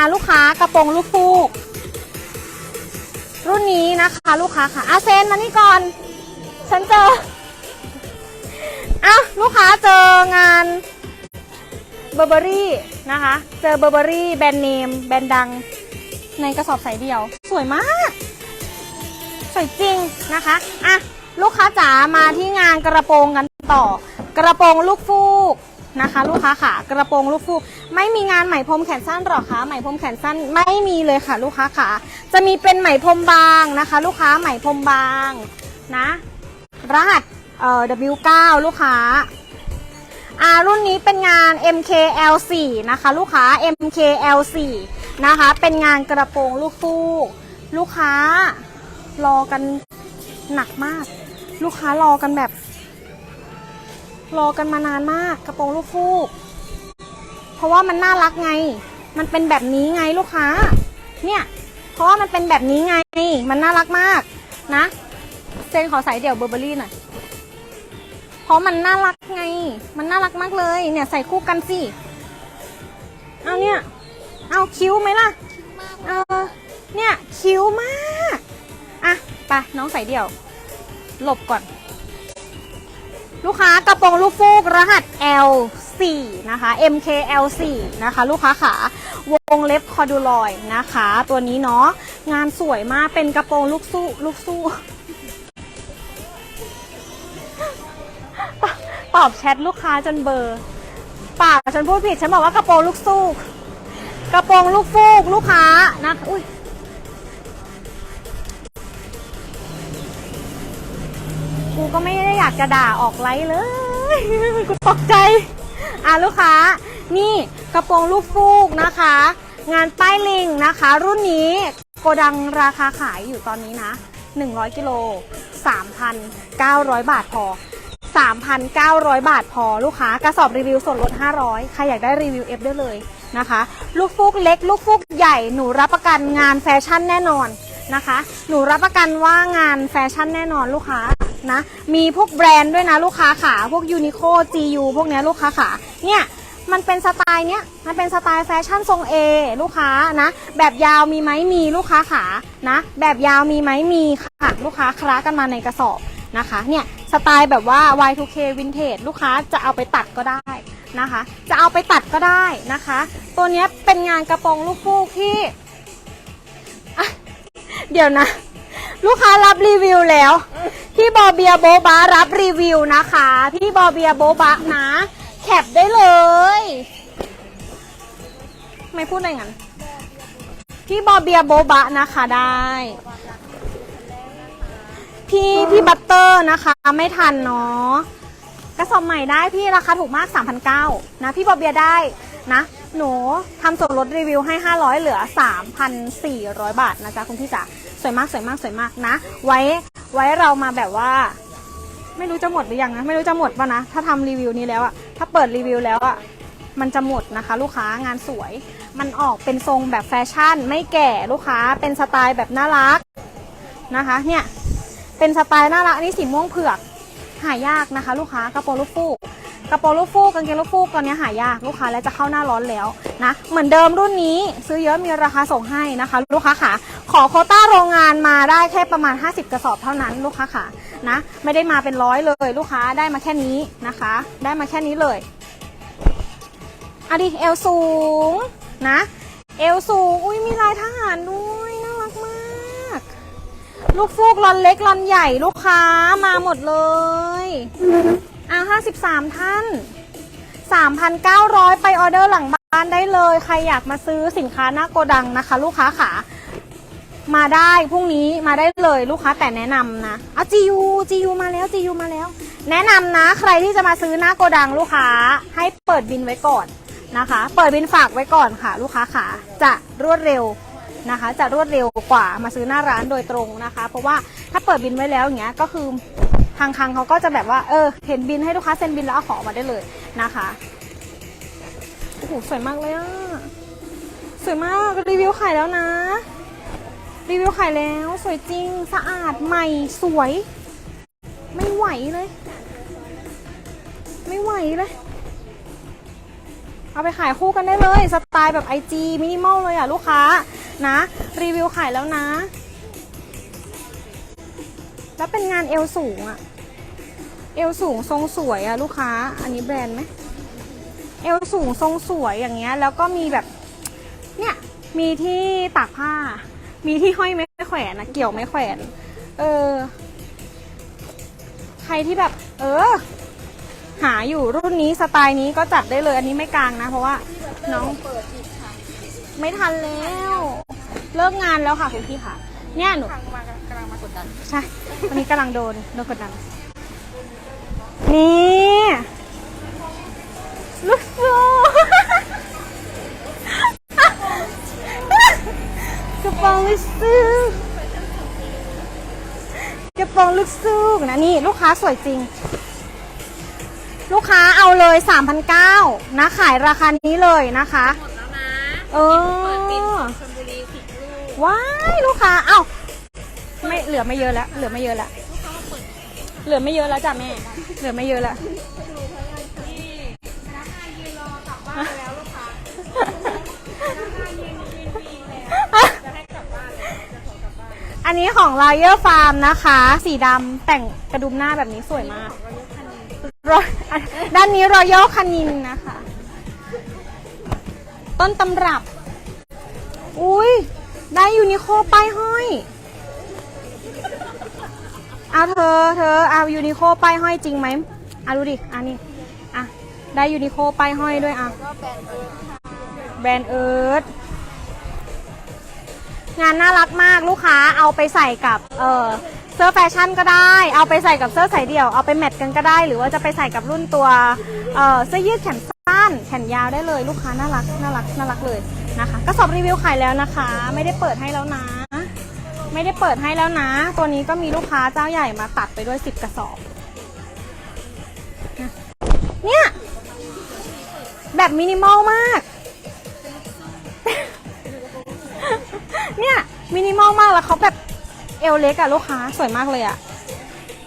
อ่าลูกค้ากระโปรงลูกฟูก รุ่นนี้นะคะลูกค้าค่ะอาเซนมานี่ก่อน ฉันเจออะลูกค้าเจองานเบอร์เบอรี่นะคะ เจอเบอร์เบอรี่แบรนด์เนมแบรนด์ดังในกระสอบใส่เดียว สวยมาก สวยจริงนะคะอะลูกค้าจ๋ามาที่งานกระโปรงกันต่อ กระโปรงลูกฟูก นะคะ ลูกค้าค่ะกระโปรงลูกฟูกไม่มีงานไหมพรมแขนสั้นหรอคะไหมพรมแขนสั้นไม่มีเลยค่ะ ลูกค้าค่ะจะมีเป็นไหมพรมบางนะคะ ลูกค้าไหมพรมบางนะรหัสเอ่อ W9 ลูกค้าอ่ารุ่นนี้เป็นงาน MKL4 นะคะ ลูกค้า MKL4 นะคะ เป็นงานกระโปรงลูกฟูกลูกค้ารอกันหนักมาก ลูกค้ารอกันแบบ รอกันมานานมากกระโปรงลูกฟูก เพราะว่ามันน่ารักไง มันเป็นแบบนี้ไงลูกค้า เนี่ย เพราะว่ามันเป็นแบบนี้ไง มันน่ารักมากนะเซนขอใส่เดี่ยวเบอร์เบอรี่หน่อย เพราะมันน่ารักไง มันน่ารักมากเลย เนี่ยใส่คู่กันสิ เอาเนี่ย เอาคิ้วไหมล่ะ เออ เนี่ยคิ้วมาก อะ ไปน้องใส่เดี่ยว หลบก่อน ลูกค้ากระโปรงลูกฟูกรหัส L4 นะคะ MKL4 นะคะ ลูกค้าขาวงเล็บคอดูลอยนะคะ ตัวนี้เนาะงานสวยมากเป็นกระโปรงลูกสู้ลูกสู้ตอบแชทลูกค้าจนเบอร์ป่าฉันพูดผิดฉันบอกว่ากระโปรงลูกสู้กระโปรงลูกฟูกลูกค้านะอุ้ย กูก็ไม่ได้อยากจะด่าออกไลฟ์เลย กูตกใจ อะลูกค้า นี่กระโปรงลูกฟูกนะคะ งานป้ายลิงนะคะ รุ่นนี้โกดังราคาขายอยู่ตอนนี้นะ 100กิโล3,900 บาทพอ 3,900 บาทพอลูกค้ากระสอบรีวิวส่วนลด 500 ใครอยากได้รีวิวเอฟได้เลยนะคะ ลูกฟูกเล็ก ลูกฟูกใหญ่หนูรับประกันงานแฟชั่นแน่นอนนะคะ หนูรับประกันว่างานแฟชั่นแน่นอนลูกค้า นะ มีพวกแบรนด์ด้วยนะลูกค้าขาพวกยูนิโค GU พวกเนี้ยลูกค้าขาเนี่ยมันเป็นสไตล์เนี้ย มันเป็นสไตล์แฟชั่นทรงเอลูกค้านะ แบบยาวมีไหมมีลูกค้าขานะ แบบยาวมีไหมมีค่ะลูกค้าคล้ากันมาในกระสอบนะคะ เนี่ยสไตล์แบบว่า Y2K Vintage ลูกค้าจะเอาไปตัดก็ได้นะคะ จะเอาไปตัดก็ได้นะคะ ตัวเนี้ยเป็นงานกระโปรงลูกฟูกที่ เดี๋ยวนะ ลูกค้ารับรีวิวแล้ว พี่บอเบียโบบารับรีวิวนะคะ พี่บอเบียโบบะนะ แคปได้เลยไม่พูดอะไรงั้นพี่บอเบียโบบะนะคะได้ พี่พี่บัตเตอร์นะคะ ไม่ทันเนาะกระสอบใหม่ได้พี่ราคาถูกมาก 3,900นะพี่บอเบียได้นะ หนูทำส่วนลดรีวิวให้ 500 เหลือ 3,400 บาทนะจ๊ะคุณพี่จ๋าสวยมากสวยมากสวยมากนะ ไว้ไว้เรามาแบบว่า ไม่รู้จะหมดหรือยังนะไม่รู้จะหมดป่ะนะ ถ้าทำรีวิวนี้แล้วอะถ้าเปิดรีวิวแล้วอะมันจะหมดนะคะ ลูกค้างานสวย มันออกเป็นทรงแบบแฟชั่น ไม่แก่ลูกค้าเป็นสไตล์แบบน่ารักนะคะเนี่ยเป็นสไตล์น่ารักอันนี้สีม่วงเผือกหายากนะคะ ลูกค้ากระโปรงลูกฟูก กระโปรงลูกฟูกกางเกงลูกฟูกตอนนี้หายากลูกค้าและจะเข้าหน้าร้อนแล้วนะเหมือนเดิมรุ่นนี้ซื้อเยอะมีราคาส่งให้นะคะ ลูกค้าค่ะขอโคต้าโรงงานมาได้แค่ประมาณ 50 กระสอบเท่านั้นลูกค้าค่ะนะไม่ได้มาเป็นร้อยเลย ลูกค้าได้มาแค่นี้นะคะ ได้มาแค่นี้เลยอะดิเอวสูงนะเอวสูงอุ้ยมีลายทหารด้วยน่ารักมาก ลูกฟูกรอนเล็กรอนใหญ่ลูกค้ามาหมดเลย อ่าห้าสิบสามท่านสามพันเก้าร้อยไปออเดอร์หลังบ้านได้เลย ใครอยากมาซื้อสินค้าหน้าโกดังนะคะ ลูกค้าขามาได้พรุ่งนี้มาได้เลยลูกค้าแต่แนะนำนะอะจียูจียูมาแล้วจียูมาแล้ว แนะนำนะใครที่จะมาซื้อหน้าโกดังลูกค้าให้เปิดบินไว้ก่อนนะคะ เปิดบินฝากไว้ก่อนค่ะ ลูกค้าขาจะรวดเร็วนะคะ จะรวดเร็วกว่ามาซื้อหน้าร้านโดยตรงนะคะ เพราะว่าถ้าเปิดบินไว้แล้วอย่างเงี้ยก็คือ ทางคลังเขาก็จะแบบว่าเออเห็นบินให้ลูกค้าเซ็นบินแล้วเอาของออกมาได้เลยนะคะโอ้โหสวยมากเลยอะสวยมากรีวิวขายแล้วนะ รีวิวขายแล้ว สวยจริงสะอาดใหม่สวย ไม่ไหวเลย ไม่ไหวเลย เอาไปขายคู่กันได้เลย สไตล์แบบ IG มินิมอลเลยอะลูกค้านะ รีวิวขายแล้วนะ แล้วเป็นงานเอวสูงอะเอวสูงทรงสวยอะลูกค้า อันนี้แบรนด์ไหมเอวสูงทรงสวยอย่างเงี้ย แล้วก็มีแบบ เนี่ย มีที่ตากผ้า มีที่ห้อยไม้แขวนนะเกี่ยวไม้แขวน เออ ใครที่แบบ เออ หาอยู่รุ่นนี้สไตล์นี้ก็จัดได้เลย อันนี้ไม่กลางนะ เพราะว่า น้องเปิดอีกค่ะไม่ทันแล้ว เลิกงานแล้วค่ะคุณพี่ค่ะ เนี่ยหนูทางมา กำลังมากดดันใช่วันนี้กำลังโดนโดนกดดัน นี่ลูกซูกระโปรงลูกซูกระโปรงลูกซูนะนี่ลูกค้าสวยจริง ลูกค้าเอาเลย 3,900นะขายราคานี้เลยนะคะ หมดแล้วนะเอเปิดเป็นอชลบุรีสิบลูก ว้าย ลูกค้า เอ้า ไม่เหลือไม่เยอะแล้วเหลือไม่เยอะแล้วเหลือไม่เยอะแล้วจ้ะแม่ เหลือไม่เยอะแล้วนี่พนักงานยืนรอกลับบ้านแล้วลูกค้าพนักงานยืนยืนวีแล้วจะให้กลับบ้านเลยอันนี้ของ Lion Farm นะคะ สีดำแต่งกระดุมหน้าแบบนี้สวยมากรอยด้านนี้รอยัลคานินนะคะ ต้นตำรับ อุ้ยได้ยูนิโคป้ายห้อย เอาเธอ เธอเอายูนิโคป้ายห้อยจริงไหมอะดูดิ อันนี้อะได้ยูนิโคป้ายห้อยด้วยอะแบรนด์เอิร์ธงานน่ารักมากลูกค้าเอาไปใส่กับเออเสื้อแฟชั่นก็ได้ เอาไปใส่กับเสื้อสายเดี่ยว เอาไปแมทกันก็ได้ หรือว่าจะไปใส่กับรุ่นตัวเออเสื้อยืดแขนสั้นแขนยาวได้เลย ลูกค้าน่ารักน่ารักน่ารักเลยนะคะกระสอบรีวิวขายแล้วนะคะ ไม่ได้เปิดให้แล้วนะ ไม่ได้เปิดให้แล้วนะ ตัวนี้ก็มีลูกค้าเจ้าใหญ่มาตัดไปด้วย 10 กระสอบ เนี่ย แบบมินิมอลมาก เนี่ยมินิมอลมากแล้วเขาแบบเอวเล็กอะลูกค้าสวยมากเลยอะ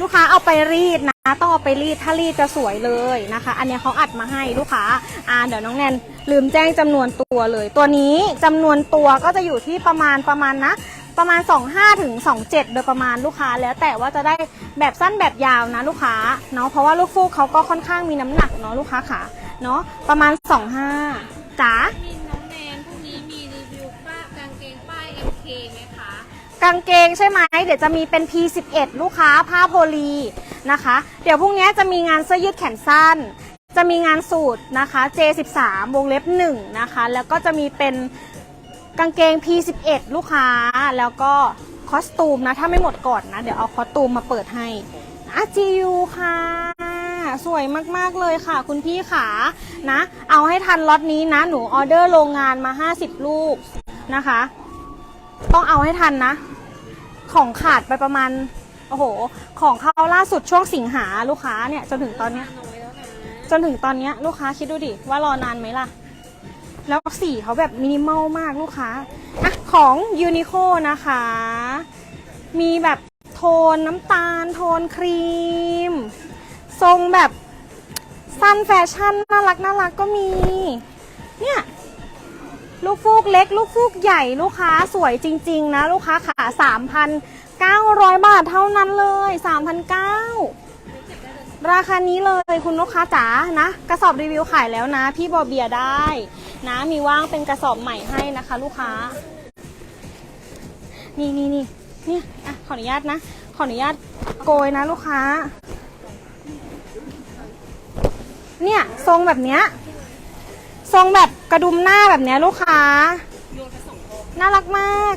ลูกค้าเอาไปรีดนะ ต้องเอาไปรีดถ้ารีดจะสวยเลยนะคะ อันนี้เขาอัดมาให้ลูกค้าอ่าเดี๋ยวน้องแนนลืมแจ้งจำนวนตัวเลย ตัวนี้จำนวนตัวก็จะอยู่ที่ประมาณประมาณนะ ประมาณ 25ถึง27 โดยประมาณลูกค้า แล้วแต่ว่าจะได้แบบสั้นแบบยาวนะลูกค้าเนาะเพราะว่าลูกฟูกเขาก็ค่อนข้างมีน้ำหนักเนาะลูกค้าขาเนาะประมาณ 25จ๋ามินน้องแนนพรุ่งนี้มีรีวิวป้ากางเกงป้าย MK ไหมคะกางเกงใช่ไหมเดี๋ยวจะมีเป็น P11 ลูกค้าผ้าโพลีนะคะ เดี๋ยวพรุ่งนี้จะมีงานเสื้อยืดแขนสั้น จะมีงานสูตรนะคะ J13 วงเล็บ1นะคะแล้วก็จะมีเป็น กางเกง P11 ลูกค้าแล้วก็คอสตูมนะ ถ้าไม่หมดก่อนนะ เดี๋ยวเอาคอสตูมมาเปิดให้อาจียูค่ะ สวยมาก ๆ เลยค่ะ คุณพี่ขานะ เอาให้ทันล็อตนี้นะ หนูออเดอร์โรงงานมา 50 ลูกนะคะ ต้องเอาให้ทันนะ ของขาดไปประมาณ โอ้โห ของเข้าล่าสุดช่วงสิงหาลูกค้าเนี่ย จนถึงตอนเนี้ยจนถึงตอนเนี้ยลูกค้าคิดดูดิว่ารอนานไหมล่ะ แล้วสีเขาแบบมินิมอลมากลูกค้าอะของยูนิโคนะคะ มีแบบโทนน้ำตาล โทนครีม ทรงแบบสั้นแฟชั่น น่ารักน่ารักก็มี เนี่ย ลูกฟูกเล็ก ลูกฟูกใหญ่ลูกค้าสวยจริง ๆ นะ ลูกค้าขา3,900บาทเท่านั้นเลย3,900ราคานี้เลยคุณลูกค้าจ๋านะ กระสอบรีวิวขายแล้วนะ พี่บอเบียได้ นะมีว่างเป็นกระสอบใหม่ให้นะคะ ลูกค้า นี่นี่นี่นี่อะขออนุญาตนะ ขออนุญาตโกยนะลูกค้า เนี่ยทรงแบบเนี้ยทรงแบบกระดุมหน้าแบบเนี้ยลูกค้า น่ารักมาก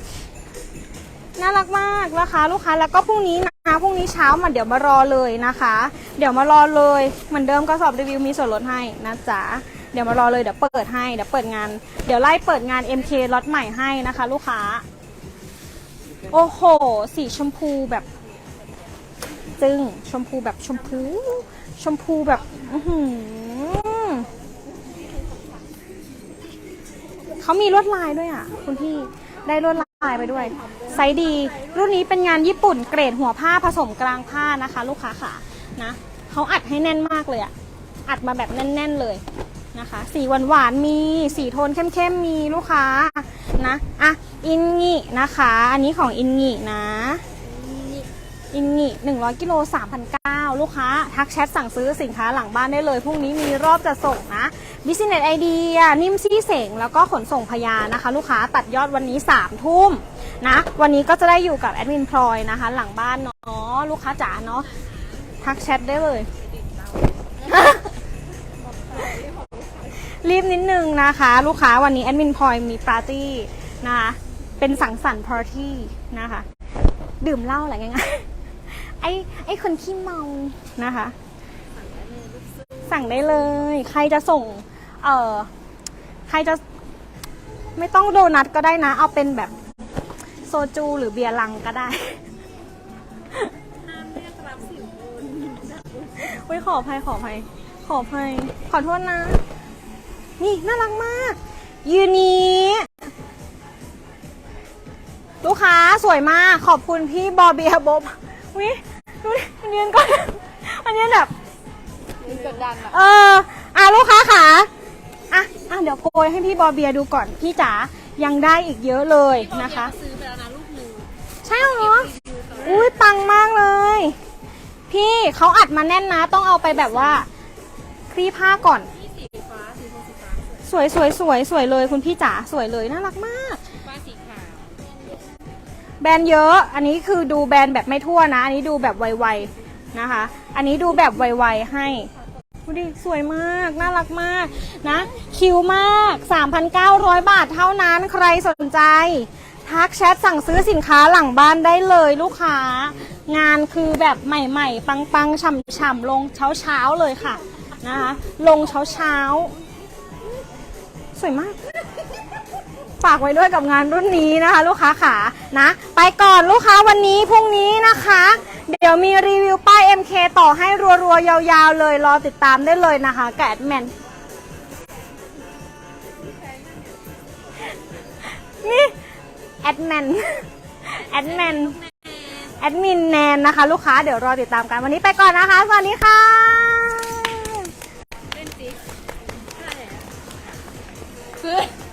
น่ารักมากนะคะ ลูกค้าแล้วก็พรุ่งนี้นะพรุ่งนี้เช้ามาเดี๋ยวมารอเลยนะคะ เดี๋ยวมารอเลยเหมือนเดิมกระสอบรีวิวมีส่วนลดให้นะจ๊ะ ดี๋ยวมารอเลยเดี๋ยวเปิดให้เดี๋ยวเปิดงาน เดี๋ยวไล่เปิดงาน MK ล็อตใหม่ให้นะคะ ลูกค้า โอ้โห สีชมพูแบบ จึงชมพูแบบชมพู ชมพูแบบอือหือเขามีลวดลายด้วยอะ คุณพี่ได้ลวดลายไปด้วยไซส์ดี รุ่นนี้เป็นงานญี่ปุ่นเกรดหัวผ้าผสมกลางผ้านะคะ ลูกค้าค่ะนะเขาอัดให้แน่นมากเลยอะอัดมาแบบแน่น ๆ เลย นะคะ สีหวานหวานมี สีโทนเข้มๆมีลูกค้านะ อะ อินงินะคะ อันนี้ของอินงินะ อินงิ100กิโล3,900ลูกค้า ทักแชทสั่งซื้อสินค้าหลังบ้านได้เลย พรุ่งนี้มีรอบจะส่งนะ Business Idea นิ่มซี่เสง แล้วก็ขนส่งพยานะคะ ลูกค้าตัดยอดวันนี้3ทุ่มนะ วันนี้ก็จะได้อยู่กับแอดมินพลอยนะคะ หลังบ้านเนาะ ลูกค้าจ๋าเนาะ ทักแชทได้เลย รีบนิดนึงนะคะ ลูกค้าวันนี้แอดมินพลอยมีปาร์ตี้นะคะเป็นสังสรรค์ปาร์ตี้นะคะ ดื่มเหล้าอะไรง่ายๆไอ้ไอ้คนขี้เมานะคะ สั่งได้เลย ใครจะส่ง เอ่อ ใครจะไม่ต้องโดนัทก็ได้นะ เอาเป็นแบบโซจูหรือเบียร์ลังก็ได้ห้ามเรียกรับสินบนอุ้ยขออภัยขออภัยขออภัยขอโทษนะ นี่น่ารักมาก ยูนี้ลูกค้าสวยมากขอบคุณพี่บอเบียบบวิดูดิมันยืนก่อนอันนี้แบบมีกดดันอะเอออะลูกค้าค่ะอะอะเดี๋ยวโกยให้พี่บอเบียดูก่อนพี่จ๋ายังได้อีกเยอะเลยนะคะ ซื้อไปแล้วนะลูกหนึ่งใช่เหรออุ้ยปังมากเลย พี่เขาอัดมาแน่นนะ ต้องเอาไปแบบว่าคลี่ผ้าก่อน วยสวยสวยสวยเลยคุณพี่จ๋าสวยเลยน่ารักมาก ฟ้าสีขาวแบรนด์เยอะ อันนี้คือดูแบรนด์แบบไม่ทั่วนะ อันนี้ดูแบบไวๆนะคะ อันนี้ดูแบบไวๆให้ ดูดิ สวยมาก น่ารักมากนะ คิวมาก 3,900 บาทเท่านั้นใครสนใจ ทักแชทสั่งซื้อสินค้าหลังบ้านได้เลยลูกค้า งานคือแบบใหม่ๆ ปังๆฉ่ำๆลงเช้าๆเลยค่ะนะคะลงเช้าๆ สวยมาก ฝากไว้ด้วยกับงานรุ่นนี้นะคะ ลูกค้าขานะ ไปก่อนลูกค้าวันนี้พรุ่งนี้นะคะ เดี๋ยวมีรีวิวป้าย MK ต่อให้รัวๆ ยาวๆ เลยรอติดตามได้เลยนะคะแอดแมนนี่แอดแมนแอดแมนแอดมินแนนนะคะ ลูกค้าเดี๋ยวรอติดตามกันวันนี้ไปก่อนนะคะ สวัสดีค่ะ 吃。